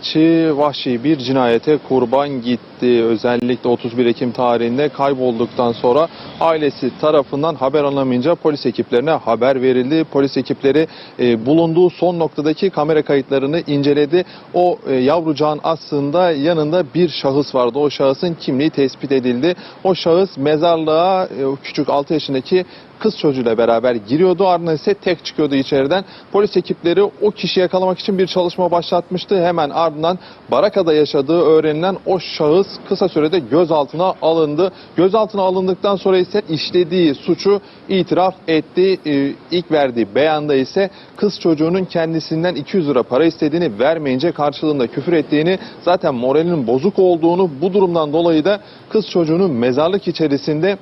içi vahşi bir cinayete kurban gitti. Özellikle 31 Ekim tarihinde kaybolduktan sonra ailesi tarafından haber alamayınca polis ekiplerine haber verildi. Polis ekipleri e, bulunduğu son noktadaki kamera kayıtlarını inceledi. O e, yavrucağın aslında yanında bir şahıs vardı. O şahısın kimliği tespit edildi. O şahıs mezarlığa e, küçük 6 yaşındaki kız çocuğuyla beraber giriyordu. Ardından ise tek çıkıyordu içeriden. Polis ekipleri o kişiyi yakalamak için bir çalışma başlatmıştı. Hemen ardından Baraka'da yaşadığı öğrenilen o şahıs kısa sürede gözaltına alındı. Gözaltına alındıktan sonra ise işlediği suçu itiraf etti. Ee, İlk verdiği beyanda ise kız çocuğunun kendisinden 200 lira para istediğini vermeyince karşılığında küfür ettiğini zaten moralinin bozuk olduğunu bu durumdan dolayı da kız çocuğunu mezarlık içerisinde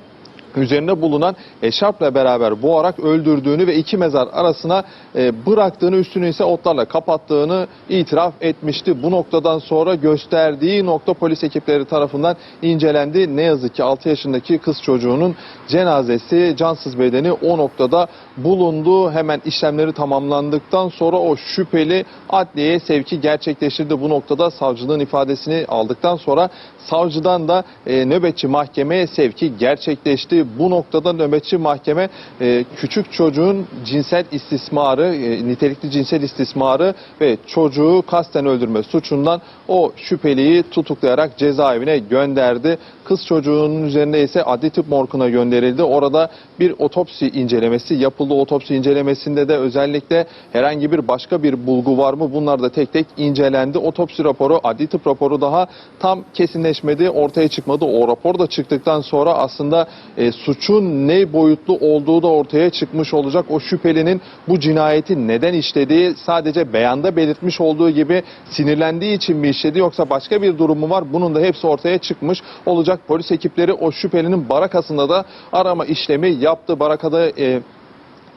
üzerinde bulunan eşarpla beraber boğarak öldürdüğünü ve iki mezar arasına e, bıraktığını üstünü ise otlarla kapattığını itiraf etmişti. Bu noktadan sonra gösterdiği nokta polis ekipleri tarafından incelendi. Ne yazık ki 6 yaşındaki kız çocuğunun cenazesi cansız bedeni o noktada bulundu. Hemen işlemleri tamamlandıktan sonra o şüpheli adliyeye sevki gerçekleştirdi. Bu noktada savcılığın ifadesini aldıktan sonra savcıdan da e, nöbetçi mahkemeye sevki gerçekleşti. Bu noktada nöbetçi mahkeme e, küçük çocuğun cinsel istismarı, e, nitelikli cinsel istismarı ve çocuğu kasten öldürme suçundan o şüpheliyi tutuklayarak cezaevine gönderdi. Kız çocuğunun üzerinde ise adli tıp morguna gönderildi. Orada bir otopsi incelemesi yapıldı. Otopsi incelemesinde de özellikle herhangi bir başka bir bulgu var mı? Bunlar da tek tek incelendi. Otopsi raporu, adli tıp raporu daha tam kesinleşmedi, ortaya çıkmadı. O rapor da çıktıktan sonra aslında e, suçun ne boyutlu olduğu da ortaya çıkmış olacak. O şüphelinin bu cinayeti neden işlediği sadece beyanda belirtmiş olduğu gibi sinirlendiği için mi işledi yoksa başka bir durumu var? Bunun da hepsi ortaya çıkmış olacak. Polis ekipleri o şüphelinin barakasında da arama işlemi yaptı. Barakada e,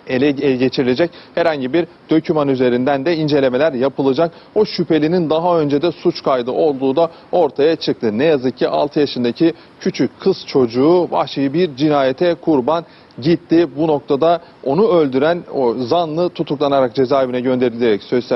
ele ele geçirilecek herhangi bir döküman üzerinden de incelemeler yapılacak. O şüphelinin daha önce de suç kaydı olduğu da ortaya çıktı. Ne yazık ki 6 yaşındaki küçük kız çocuğu vahşi bir cinayete kurban gitti. Bu noktada onu öldüren o zanlı tutuklanarak cezaevine gönderilerek sözleme